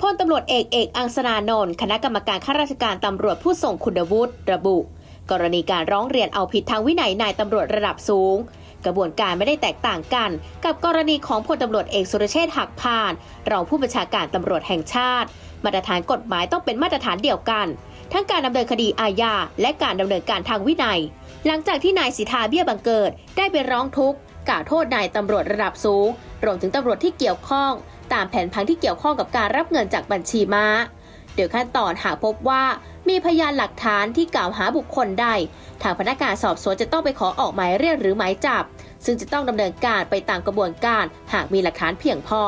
พลตำรวจเอกเอกอังสนานนท์คณะกรรมการข้าราชการตำรวจผู้ทรงคุณวุฒิระบุ กรณีการร้องเรียนเอาผิดทางวินัยนายตำรวจระดับสูง กระบวนการไม่ได้แตกต่างกัน กับกรณีของพลตำรวจเอกสุรเชษฐ์หักพาน รองผู้บัญชาการตำรวจแห่งชาติ มาตรฐานกฎหมายต้องเป็นมาตรฐานเดียวกัน ทั้งการดำเนินคดีอาญาและการดำเนินการทางวินัย หลังจากที่นายสิทธาเบี้ยบังเกิดได้ไปร้องทุกข์ กล่าวโทษนายตำรวจระดับสูง รวมถึงตำรวจที่เกี่ยวข้อง ตามแผนพังที่เกี่ยวข้องกับการรับเงินจากบัญชีม้าโดยขั้นตอนหากพบว่ามีพยานหลักฐานที่กล่าวหาบุคคลใด ทางพนักงานสอบสวนจะต้องไปขอออกหมายเรียกหรือหมายจับ ซึ่งจะต้องดำเนินการไปตามกระบวนการ หากมีหลักฐานเพียงพอ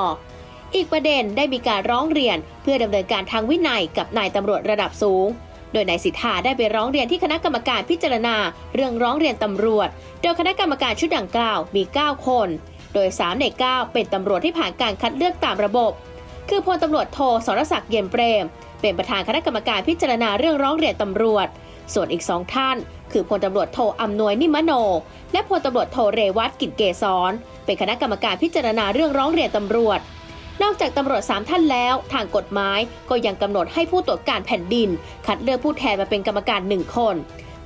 อีกประเด็นได้มีการร้องเรียน เพื่อดำเนินการทางวินัยกับนายตำรวจระดับสูง โดยนายสิทธาได้ไปร้องเรียนที่คณะกรรมการพิจารณา เรื่องร้องเรียนตำรวจ โดยคณะกรรมการชุดดังกล่าวมี 9 คน โดย 3 ใน 9 เป็นตำรวจที่ผ่านการคัดเลือกตามระบบ คือพลตำรวจโทสรศักดิ์เย็นเปรม เป็นประธานคณะกรรมการพิจารณาเรื่องร้องเรียนตำรวจ ส่วนอีกสองท่าน คือพลตำรวจโทอำนวยนิมโน และพลตำรวจโทเรวัตกิจเกษรเป็นคณะกรรมการพิจารณาเรื่องร้องเรียนตำรวจ นอกจากตำรวจ 3 ท่านแล้ว ทางกฎหมายก็ยังกำหนดให้ผู้ตรวจการแผ่นดิน คัดเลือกผู้แทนมาเป็นกรรมการ 1 คน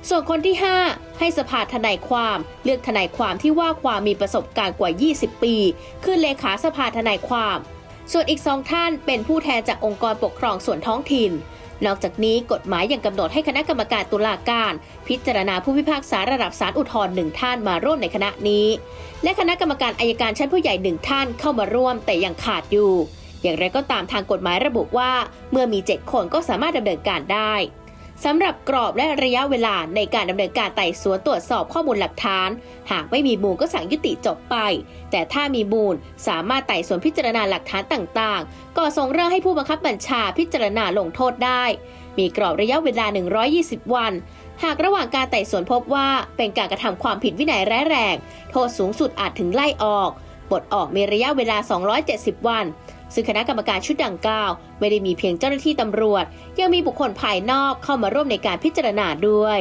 ส่วนคนที่ 5 ให้สภาทนายความเลือกทนายความที่ว่าความมีประสบการณ์กว่า 20 ปี คือเลขาสภาทนายความ ส่วนอีกสองท่านเป็นผู้แทนจากองค์กรปกครองส่วนท้องถิ่น นอกจากนี้กฎหมายยังกำหนดให้คณะกรรมการตุลาการ พิจารณาผู้พิพากษาระดับศาลอุทธรณ์หนึ่งท่านมาร่วมในคณะนี้ และคณะกรรมการอายการชั้นผู้ใหญ่หนึ่งท่านเข้ามาร่วมแต่ยังขาดอยู่ อย่างไรก็ตามทางกฎหมายระบุว่า เมื่อมี 7 คนก็สามารถดำเนินการได้ สำหรับกรอบและระยะเวลาในการดำเนินการไต่สวนตรวจสอบข้อมูลหลักฐาน หากไม่มีมูลก็สั่งยุติจบไป แต่ถ้ามีมูลสามารถไต่สวนพิจารณาหลักฐานต่างๆก่อส่งเรื่องให้ผู้บังคับบัญชาพิจารณาลงโทษได้ มีกรอบระยะเวลา 120 วัน หากระหว่างการไต่สวนพบว่าเป็นการกระทำความผิดวินัยร้ายแรง โทษสูงสุดอาจถึงไล่ออก ปลดออกมีระยะเวลา 270 วัน ซึ่งคณะกรรมการชุดดังกล่าว ไม่ได้มีเพียงเจ้าหน้าที่ตำรวจ ยังมีบุคคลภายนอกเข้ามาร่วมในการพิจารณาด้วย